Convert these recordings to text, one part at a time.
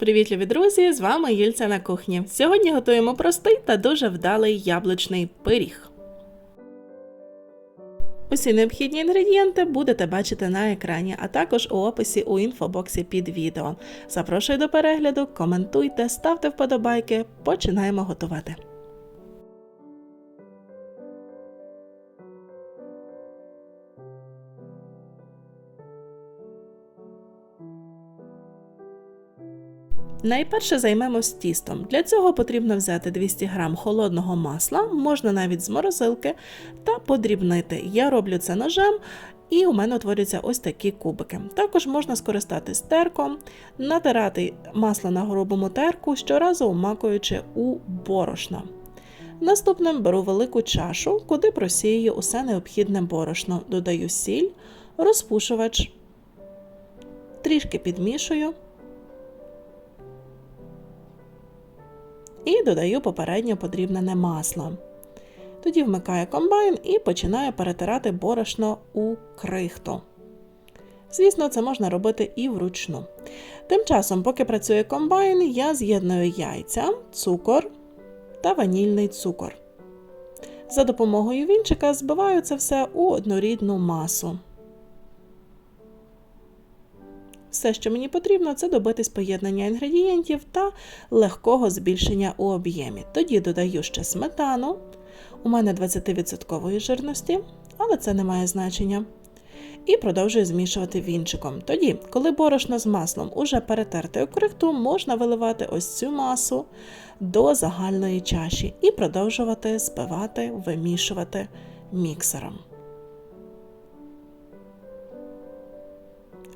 Привіт, любі друзі! З вами Юльця на кухні. Сьогодні готуємо простий та дуже вдалий яблучний пиріг. Усі необхідні інгредієнти будете бачити на екрані, а також у описі у інфобоксі під відео. Запрошую до перегляду, коментуйте, ставте вподобайки. Починаємо готувати. Найперше займемось тістом. Для цього потрібно взяти 200 г холодного масла, можна навіть з морозилки, та подрібнити. Я роблю це ножем, і у мене утворюються ось такі кубики. Також можна скористатись терком, натирати масло на грубому терку, щоразу умакуючи у борошно. Наступним беру велику чашу, куди просію усе необхідне борошно, додаю сіль, розпушувач, трішки підмішую. І додаю попередньо подрібнене масло. Тоді вмикаю комбайн і починаю перетирати борошно у крихту. Звісно, це можна робити і вручну. Тим часом, поки працює комбайн, я з'єдную яйця, цукор та ванільний цукор. За допомогою вінчика збиваю це все у однорідну масу. Все, що мені потрібно, це добитись поєднання інгредієнтів та легкого збільшення у об'ємі. Тоді додаю ще сметану. У мене 20% жирності, але це не має значення. І продовжую змішувати вінчиком. Тоді, коли борошно з маслом уже перетерте у крихту, можна виливати ось цю масу до загальної чаші і продовжувати збивати, вимішувати міксером.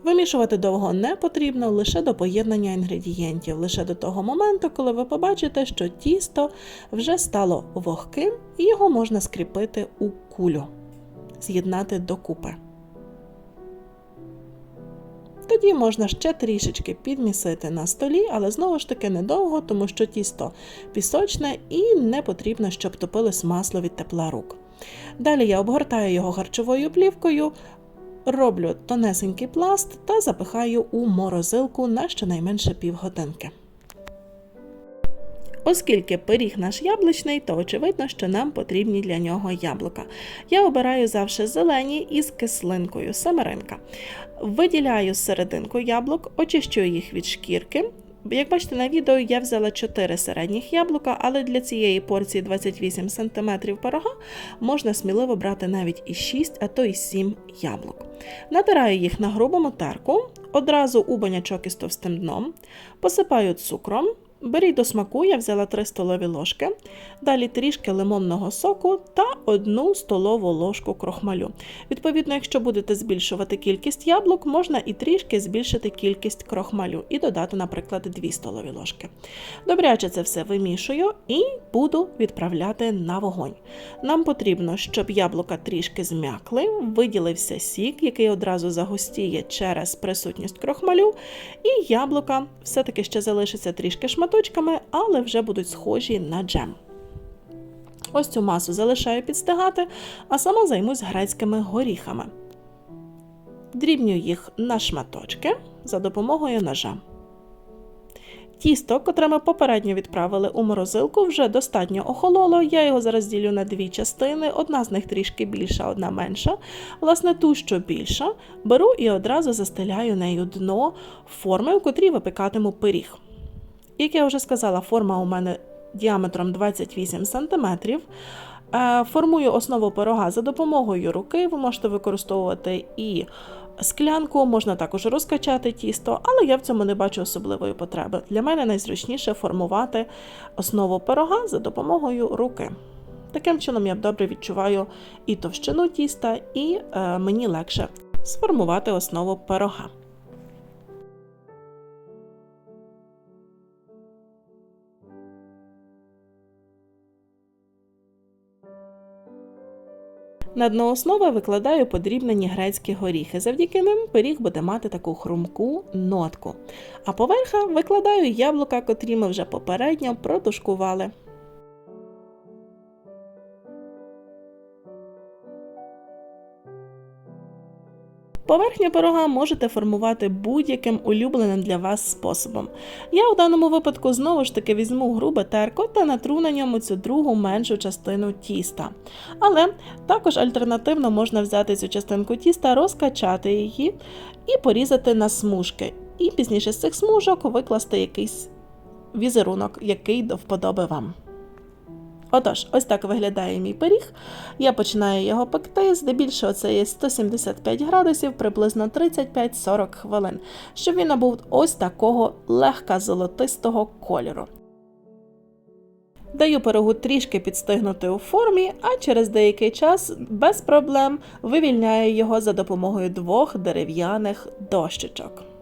Вимішувати довго не потрібно лише до поєднання інгредієнтів, лише до того моменту, коли ви побачите, що тісто вже стало вогким і його можна скріпити у кулю, з'єднати докупи. Тоді можна ще трішечки підмісити на столі, але знову ж таки недовго, тому що тісто пісочне і не потрібно, щоб топилось масло від тепла рук. Далі я обгортаю його харчовою плівкою, Роблю тонесенький пласт та запихаю у морозилку на щонайменше півгодинки. Оскільки пиріг наш яблучний, то очевидно, що нам потрібні для нього яблука. Я обираю завжди зелені із кислинкою семеринка. Виділяю серединку яблук, очищую їх від шкірки, як бачите на відео, я взяла 4 середніх яблука, але для цієї порції 28 см порога можна сміливо брати навіть і 6, а то і 7 яблук. Натираю їх на грубому терку, одразу у банячок із товстим дном, посипаю цукром, Беріть до смаку, я взяла 3 столові ложки, далі трішки лимонного соку та 1 столову ложку крохмалю. Відповідно, якщо будете збільшувати кількість яблук, можна і трішки збільшити кількість крохмалю і додати, наприклад, 2 столові ложки. Добряче це все вимішую і буду відправляти на вогонь. Нам потрібно, щоб яблука трішки зм'якли, виділився сік, який одразу загустіє через присутність крохмалю, і яблука все-таки ще залишиться трішки шматок шматочками, але вже будуть схожі на джем. Ось цю масу залишаю підстигати, а сама займусь грецькими горіхами. Дрібню їх на шматочки за допомогою ножа. Тісто, котре ми попередньо відправили у морозилку, вже достатньо охололо. Я його зараз ділю на дві частини, одна з них трішки більша, одна менша. Власне, ту, що більша, беру і одразу застеляю нею дно форми, в котрій випікатиму пиріг. Як я вже сказала, форма у мене діаметром 28 см. Е, формую основу пирога за допомогою руки. Ви можете використовувати і склянку, можна також розкачати тісто, але я в цьому не бачу особливої потреби. Для мене найзручніше формувати основу пирога за допомогою руки. Таким чином, я добре відчуваю і товщину тіста, і е, мені легше сформувати основу пирога. На дно основи викладаю подрібнені грецькі горіхи. Завдяки ним пиріг буде мати таку хрумку нотку. А поверха викладаю яблука, котрі ми вже попередньо протушкували. Поверхню пирога можете формувати будь-яким улюбленим для вас способом. Я у даному випадку знову ж таки візьму грубе терко та натру на ньому цю другу меншу частину тіста. Але також альтернативно можна взяти цю частинку тіста, розкачати її і порізати на смужки. І пізніше з цих смужок викласти якийсь візерунок, який до вподоби вам. Отож, ось так виглядає мій пиріг. Я починаю його пекти. Здебільшого це є 175 градусів, приблизно 35-40 хвилин, щоб він набув ось такого легка золотистого кольору. Даю пирогу трішки підстигнути у формі, а через деякий час без проблем вивільняю його за допомогою двох дерев'яних дощечок.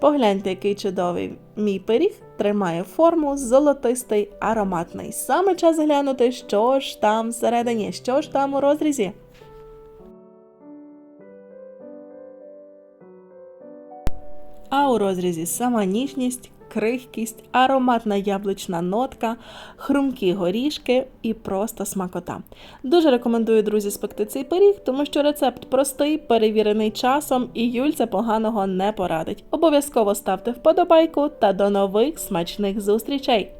Погляньте, який чудовий мій пиріг тримає форму золотистий, ароматний. Саме час глянути, що ж там всередині, що ж там у розрізі. А у розрізі сама ніжність, крихкість, ароматна яблучна нотка, хрумкі горішки і просто смакота. Дуже рекомендую, друзі, спекти цей пиріг, тому що рецепт простий, перевірений часом, і Юльця поганого не порадить. Обов'язково ставте вподобайку та до нових смачних зустрічей!